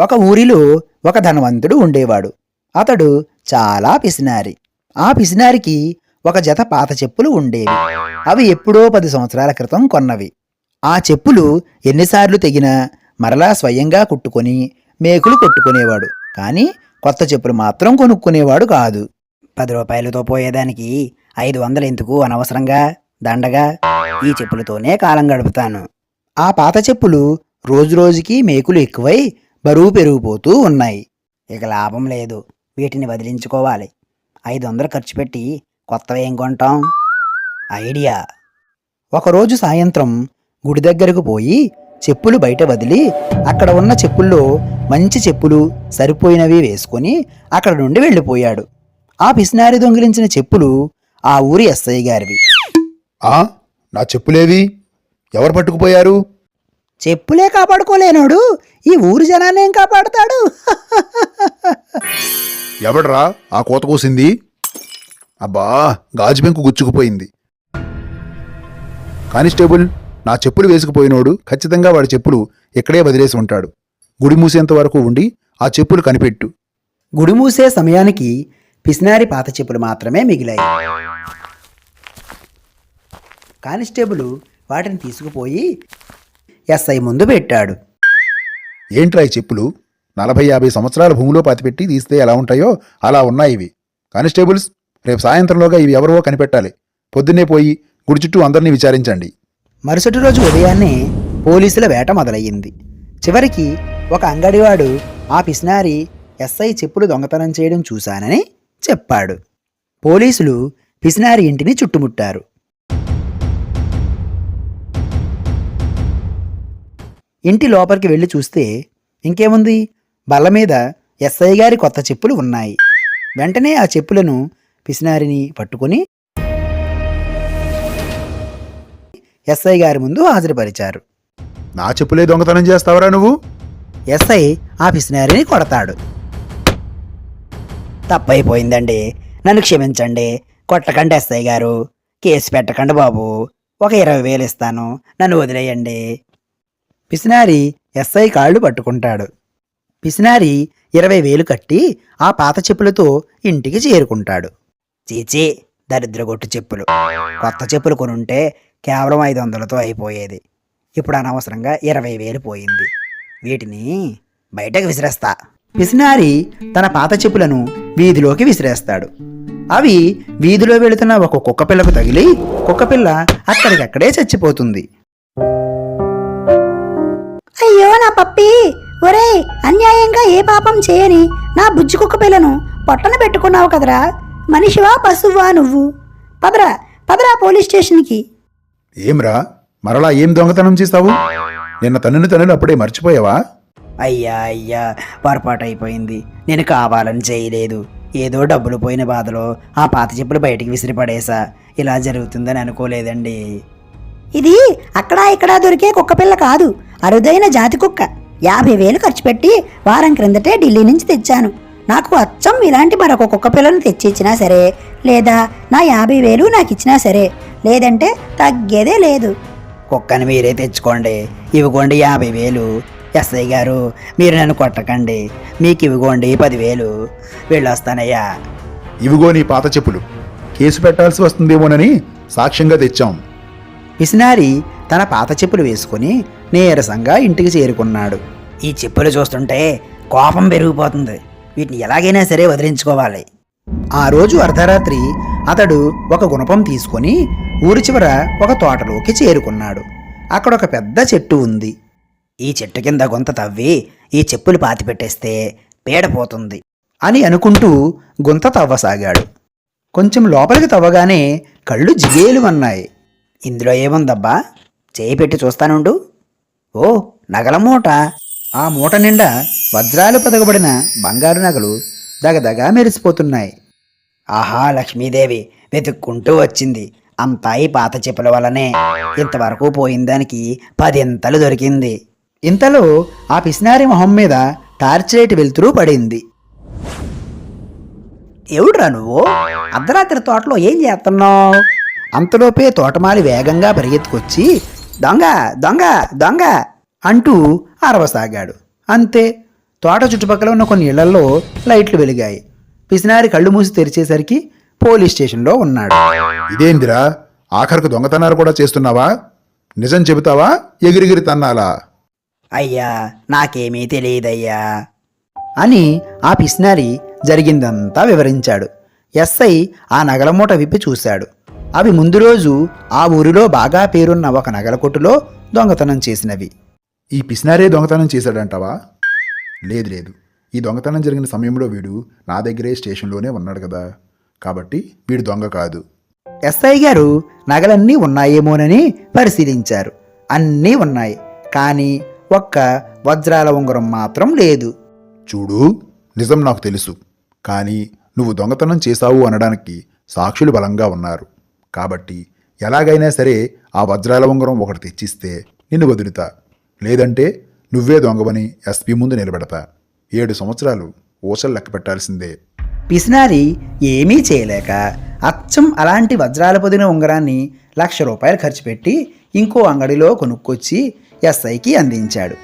ఒక ఊరిలో ఒక ధనవంతుడు ఉండేవాడు. అతడు చాలా పిసినారి. ఆ పిసినారికి ఒక జత పాత చెప్పులు ఉండేవి. అవి ఎప్పుడో పది సంవత్సరాల క్రితం కొన్నవి. ఆ చెప్పులు ఎన్నిసార్లు తెగినా మరలా స్వయంగా కుట్టుకొని మేకులు కొట్టుకునేవాడు. కానీ కొత్త చెప్పులు మాత్రం కొనుక్కునేవాడు కాదు. పది రూపాయలతో పోయేదానికి ఐదు వందలు ఎందుకు అనవసరంగా దండగా? ఈ చెప్పులతోనే కాలం గడుపుతాను. ఆ పాత చెప్పులు రోజురోజుకి మేకులు ఎక్కువై బరువు పెరిగిపోతూ ఉన్నాయి. ఇక లాభం లేదు. వీటిని వదిలించుకోవాలి. ఐదు వందలు ఖర్చు పెట్టి కొత్తవి ఏం కొంటాం? ఐడియా. ఒకరోజు సాయంత్రం గుడి దగ్గరకు పోయి చెప్పులు బయట వదిలి అక్కడ ఉన్న చెప్పుల్లో మంచి చెప్పులు సరిపోయినవి వేసుకొని అక్కడ నుండి వెళ్ళిపోయాడు. ఆ పిసినారి దొంగిలించిన చెప్పులు ఆ ఊరి ఎస్ఐ గారివి. నా చెప్పులేవి? ఎవరు పట్టుకుపోయారు? చెప్పులే కాపాడుకోలేనోడు. ఈ ఊరి జనాన్నేం కాపాడుతాడు? ఎవడ్రా? ఆ కోత కోసింది? అబ్బా గాజు బెంకు గుచ్చుకుపోయింది. కానిస్టేబుల్ నా చెప్పులు వేసుకుపోయినోడు ఖచ్చితంగా వాడి చెప్పులు ఇక్కడే వదిలేసి ఉంటాడు. గుడి మూసేంత వరకు ఉండి ఆ చెప్పులు కనిపెట్టు. గుడి మూసే సమయానికి పిసినారి పాత చెప్పులు మాత్రమే మిగిలాయి. కానిస్టేబుల్ వాటిని తీసుకుపోయి ఎస్ఐ ముందు పెట్టాడు. ఏంట్రా ఈ చెప్పులు? నలభై యాభై సంవత్సరాల భూమిలో పాతిపెట్టి తీస్తే ఎలా ఉంటాయో అలా ఉన్నాయి ఇవి. కానిస్టేబుల్స్ రేపు సాయంత్రంలోగా ఇవి ఎవరో కనిపెట్టాలి. పొద్దున్నే పోయి గుడి చుట్టూ అందరినీ విచారించండి. మరుసటి రోజు ఉదయాన్నే పోలీసుల వేట మొదలయ్యింది. చివరికి ఒక అంగడివాడు ఆ పిసినారి ఎస్ఐ చెప్పులు దొంగతనం చేయడం చూశానని చెప్పాడు. పోలీసులు పిసినారి ఇంటిని చుట్టుముట్టారు. ఇంటి లోపలికి వెళ్ళి చూస్తే ఇంకేముంది? బల్ల మీద ఎస్ఐ గారి కొత్త చెప్పులు ఉన్నాయి. వెంటనే ఆ చెప్పులను పిసినారిని పట్టుకొని ఎస్ఐ గారి ముందు హాజరుపరిచారు. నా చెప్పులే దొంగతనం చేస్తావరా నువ్వు? ఎస్ఐ ఆ పిసినారిని కొడతాడు. తప్పైపోయిందండి. నన్ను క్షమించండి. కొట్టకండి ఎస్ఐ గారు. కేసు పెట్టకండి బాబు. ఒక ఇరవై వేలు ఇస్తాను. నన్ను వదిలేయండి. పిసినారి ఎస్ఐ కాళ్ళు పట్టుకుంటాడు. పిసినారి ఇరవై వేలు కట్టి ఆ పాత చెప్పులతో ఇంటికి చేరుకుంటాడు. చీచీ దరిద్రగొట్టు చెప్పులు. కొత్త చెప్పులు కొనుంటే కేవలం ఐదు వందలతో అయిపోయేది. ఇప్పుడు అనవసరంగా ఇరవై వేలు పోయింది. వీటిని బయటకు విసిరేస్తా. పిసినారి తన పాత చెప్పులను వీధిలోకి విసిరేస్తాడు. అవి వీధిలో వెళుతున్న ఒక కుక్క పిల్లకు తగిలి కుక్కపిల్ల అక్కడికక్కడే చచ్చిపోతుంది. అయ్యో నా పప్పి. ఒరేయ్ అన్యాయంగా ఏ పాపం చేయని నా బుజ్జి కుక్క పిల్లను పొట్టన పెట్టుకున్నావు కదరా. మనిషివా పశువా నువ్వు? పదరా పదరా పోలీస్ స్టేషన్కి. ఏమ్రా మరలా ఏం దొంగతనం చేస్తావు? నిన్న తన్నుని తన్నుని అప్పుడే మర్చిపోయావా? అయ్యా అయ్యా పొరపాటు అయిపోయింది. నేను కావాలని చేయలేదు. ఏదో డబ్బులు పోయిన బాధలో ఆ పాత చెప్పులు బయటికి విసిరిపడేసా. ఇలా జరుగుతుందని అనుకోలేదండి. ఇది అక్కడా ఇక్కడా దొరికే కుక్క పిల్ల కాదు. అరుదైన జాతి కుక్క. యాభై వేలు ఖర్చు పెట్టి వారం క్రిందటే ఢిల్లీ నుంచి తెచ్చాను. నాకు అచ్చం ఇలాంటి మరొక కుక్క పిల్లను తెచ్చి ఇచ్చినా సరే లేదా నా యాభై వేలు నాకు ఇచ్చినా సరే లేదంటే తగ్గేదే లేదు. కుక్కని మీరే తెచ్చుకోండి. ఇవిగోండి యాభై వేలు. ఎస్ఐ గారు మీరు నన్ను కొట్టకండి. మీకు ఇవిగోండి పదివేలు వెళ్ళొస్తానయ్యా. ఇవిగో నీ పాత చెప్పులు. కేసు పెట్టాల్సి వస్తుందేమోనని సాక్ష్యంగా తెచ్చాం. పిసినారి తన పాత చెప్పులు వేసుకుని నీరసంగా ఇంటికి చేరుకున్నాడు. ఈ చెప్పులు చూస్తుంటే కోపం పెరిగిపోతుంది. వీటిని ఎలాగైనా సరే వదిలించుకోవాలి. ఆ రోజు అర్ధరాత్రి అతడు ఒక గుణపం తీసుకొని ఊరి చివర ఒక తోటలోకి చేరుకున్నాడు. అక్కడ ఒక పెద్ద చెట్టు ఉంది. ఈ చెట్టు కింద గుంత తవ్వి ఈ చెప్పులు పాతిపెట్టేస్తే పీడపోతుంది అని అనుకుంటూ గుంత తవ్వసాగాడు. కొంచెం లోపలికి తవ్వగానే కళ్ళు జిగేలు అన్నాయి ఇందులో ఏముందబ్బా? చేయి పెట్టి చూస్తానుండు ఓ నగల మూట. ఆ మూట నిండా వజ్రాలు పదగబడిన బంగారు నగలు దగదగా మెరిసిపోతున్నాయి. ఆహా లక్ష్మీదేవి వెతుక్కుంటూ వచ్చింది. అంతా ఈ పాత చెప్పుల వల్లనే. ఇంతవరకు పోయిన దానికి పదింతలు దొరికింది. ఇంతలో ఆ పిసినారి మొహం మీద టార్చ్ లైట్ వెలుతురు పడింది. ఎవడురా నువ్వు? అర్ధరాత్రి తోటలో ఏం చేస్తున్నావు? అంతలోపే తోటమాలి వేగంగా పరిగెత్తుకొచ్చి దొంగ దొంగ దొంగ అంటూ అరవసాగాడు. అంతే తోట చుట్టుపక్కల ఉన్న కొన్ని ఇళ్ళలో లైట్లు వెలిగాయి. పిసినారి కళ్ళు మూసి తెరిచేసరికి పోలీస్ స్టేషన్లో ఉన్నాడు. ఇదేందిరా? ఆఖరికి దొంగతనాలు కూడా చేస్తున్నావా? నిజం చెబుతావా? ఎగిరిగిరి తన్నాలా? అయ్యా నాకేమీ తెలియదయ్యా అని ఆ పిసినారి జరిగిందంతా వివరించాడు. ఎస్ఐ ఆ నగల మూట విప్పి చూశాడు. అవి ముందు రోజు ఆ ఊరిలో బాగా పేరున్న ఒక నగల కొట్టులో దొంగతనం చేసినవి. ఈ పిసినారే దొంగతనం చేశాడంటావా? లేదు లేదు. ఈ దొంగతనం జరిగిన సమయంలో వీడు నా దగ్గరే స్టేషన్లోనే ఉన్నాడు కదా. కాబట్టి వీడు దొంగ కాదు. ఎస్ఐ గారు నగలన్నీ ఉన్నాయేమోనని పరిశీలించారు. అన్నీ ఉన్నాయి. కానీ ఒక్క వజ్రాల ఉంగరం మాత్రం లేదు. చూడు నిజం నాకు తెలుసు. కానీ నువ్వు దొంగతనం చేశావు అనడానికి సాక్షులు బలంగా ఉన్నారు. కాబట్టి ఎలాగైనా సరే ఆ వజ్రాల ఉంగరం ఒకటి తెచ్చిస్తే నిన్ను వదులుతా. లేదంటే నువ్వే దొంగవని ఎస్పీ ముందు నిలబెడతా. ఏడు సంవత్సరాలు ఊసలు లెక్క పెట్టాల్సిందే. పిసినారి ఏమీ చేయలేక అచ్చం అలాంటి వజ్రాల పొదిన ఉంగరాన్ని లక్ష రూపాయలు ఖర్చు పెట్టి ఇంకో అంగడిలో కొనుక్కొచ్చి ఎస్ఐకి అందించాడు.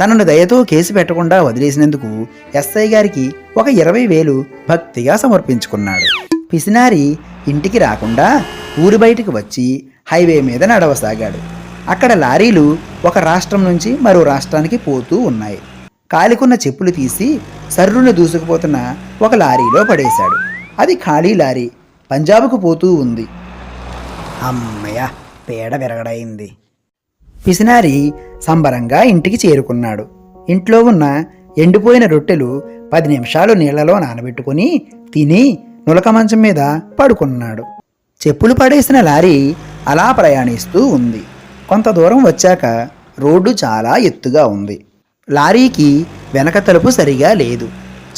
తనను దయతో కేసు పెట్టకుండా వదిలేసినందుకు ఎస్ఐ గారికి ఒక ఇరవై వేలు భక్తిగా సమర్పించుకున్నాడు. పిసినారి ఇంటికి రాకుండా ఊరి బయటికి వచ్చి హైవే మీద నడవసాగాడు. అక్కడ లారీలు ఒక రాష్ట్రం నుంచి మరో రాష్ట్రానికి పోతూ ఉన్నాయి. కాలికున్న చెప్పులు తీసి సర్రును దూసుకుపోతున్న ఒక లారీలో పడేశాడు. అది ఖాళీ లారీ. పంజాబ్కు పోతూ ఉంది. అమ్మయ్య పేడ విరగడైంది. పిసినారి సంబరంగా ఇంటికి చేరుకున్నాడు. ఇంట్లో ఉన్న ఎండిపోయిన రొట్టెలు పది నిమిషాలు నీళ్ళలో నానబెట్టుకుని తిని నులక మంచం మీద పడుకున్నాడు. చెప్పులు పడేసిన లారీ అలా ప్రయాణిస్తూ ఉంది. కొంత దూరం వచ్చాక రోడ్డు చాలా ఎత్తుగా ఉంది. లారీకి వెనక తలుపు సరిగా లేదు.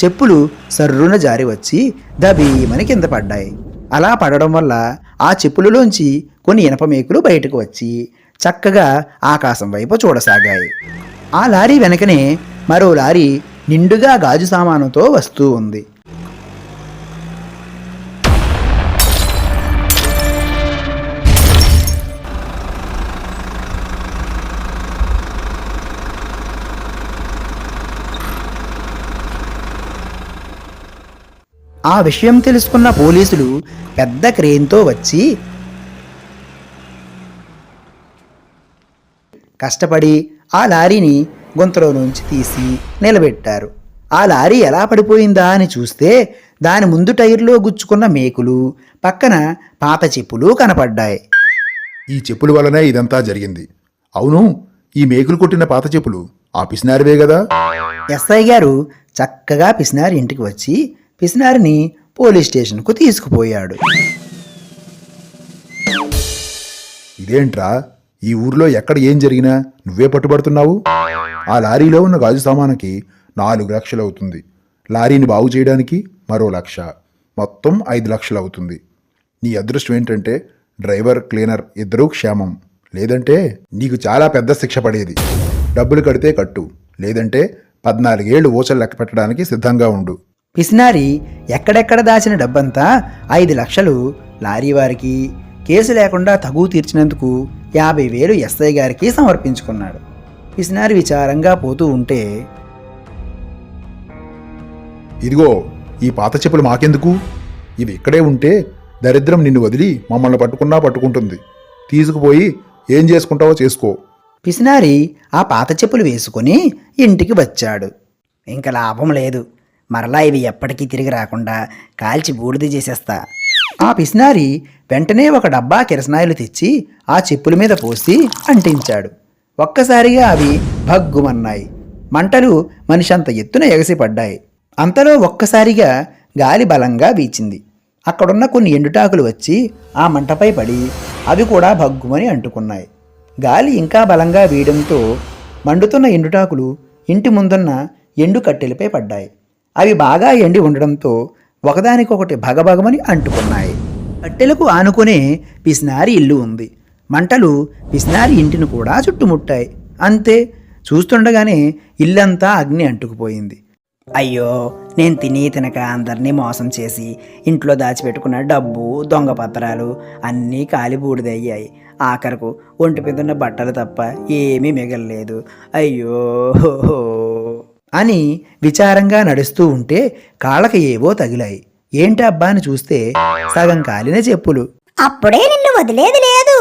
చెప్పులు సర్రున జారి వచ్చి దబీమని కింద పడ్డాయి. అలా పడడం వల్ల ఆ చెప్పులలోంచి కొన్ని ఇనపమేకులు బయటకు వచ్చి చక్కగా ఆకాశం వైపు చూడసాగాయి. ఆ లారీ వెనకనే మరో లారీ నిండుగా గాజు సామానుతో వస్తూ ఉంది. ఆ విషయం తెలుసుకున్న పోలీసులు పెద్ద క్రేన్తో వచ్చి కష్టపడి ఆ లారీని గుంతలో నుంచి తీసి నిలబెట్టారు. ఆ లారీ ఎలా పడిపోయిందా అని చూస్తే దాని ముందు టైర్లో గుచ్చుకున్న మేకులు పక్కన పాత చెప్పులు కనపడ్డాయి. ఈ చెప్పుల వల్లనే ఇదంతా జరిగింది. అవును ఈ మేకులు కొట్టిన పాత చెప్పులు ఆ పిసినారివే కదా? ఎస్ఐ గారు చక్కగా పిసినారి ఇంటికి వచ్చి పిసినారిని పోలీస్ స్టేషన్కు తీసుకుపోయాడు. ఇదేంట్రా? ఈ ఊర్లో ఎక్కడ ఏం జరిగినా నువ్వే పట్టుబడుతున్నావు? ఆ లారీలో ఉన్న గాజు సామానుకి నాలుగు లక్షలు అవుతుంది. లారీని బాగు చేయడానికి మరో లక్ష. మొత్తం ఐదు లక్షలు అవుతుంది. నీ అదృష్టం ఏంటంటే డ్రైవర్ క్లీనర్ ఇద్దరూ క్షేమం. లేదంటే నీకు చాలా పెద్ద శిక్ష పడేది. డబ్బులు కడితే కట్టు. లేదంటే పద్నాలుగేళ్ళు ఊచలు లెక్క పెట్టడానికి సిద్ధంగా ఉండు. పిసినారి ఎక్కడెక్కడ దాచిన డబ్బంతా ఐదు లక్షలు లారీ వారికి. కేసు లేకుండా తగువ తీర్చినందుకు యాభై వేలు ఎస్ఐ గారికి సమర్పించుకున్నాడు. పిసినారి విచారంగా పోతూ ఉంటే ఇదిగో ఈ పాత చెప్పులు మాకెందుకు? ఇవి ఇక్కడే ఉంటే దరిద్రం నిన్ను వదిలి మమ్మల్ని పట్టుకున్నా పట్టుకుంటుంది. తీసుకుపోయి ఏం చేసుకుంటావో చేసుకో. పిసినారి ఆ పాత చెప్పులు వేసుకొని ఇంటికి వచ్చాడు. ఇంకా లాభం లేదు. మరలా ఇవి ఎప్పటికీ తిరిగి రాకుండా కాల్చి బూడిద చేసేస్తా. ఆ పిసినారి వెంటనే ఒక డబ్బా కిరసనాయిలు తెచ్చి ఆ చెప్పుల మీద పోసి అంటించాడు. ఒక్కసారిగా అవి భగ్గుమన్నాయి. మంటలు మనిషంత ఎత్తున ఎగసిపడ్డాయి అంతలో ఒక్కసారిగా గాలి బలంగా వీచింది. అక్కడున్న కొన్ని ఎండుటాకులు వచ్చి ఆ మంటపై పడి అవి కూడా భగ్గుమని అంటుకున్నాయి. గాలి ఇంకా బలంగా వీయడంతో మండుతున్న ఎండుటాకులు ఇంటి ముందున్న ఎండు కట్టెలపై పడ్డాయి. అవి బాగా ఎండి ఉండడంతో ఒకదానికొకటి భగభగమని అంటుకున్నాయి. కట్టెలకు ఆనుకునే పిసినారి ఇల్లు ఉంది. మంటలు పిసినారి ఇంటిని కూడా చుట్టుముట్టాయి. అంతే చూస్తుండగానే ఇల్లంతా అగ్ని అంటుకుపోయింది. అయ్యో నేను తిని తినక అందరినీ మోసం చేసి ఇంట్లో దాచిపెట్టుకున్న డబ్బు దొంగ పత్రాలు అన్నీ కాలిబూడిదయ్యాయి ఆఖరకు ఒంటి మీద ఉన్న బట్టలు తప్ప ఏమీ మిగలలేదు. అయ్యో అని విచారంగా నడుస్తూ ఉంటే కాళ్ళకి ఏవో తగిలాయి. ఏంటబ్బా అని చూస్తే సగం కాలిన చెప్పులు. అప్పుడే నిన్ను వదిలేదు లేదు.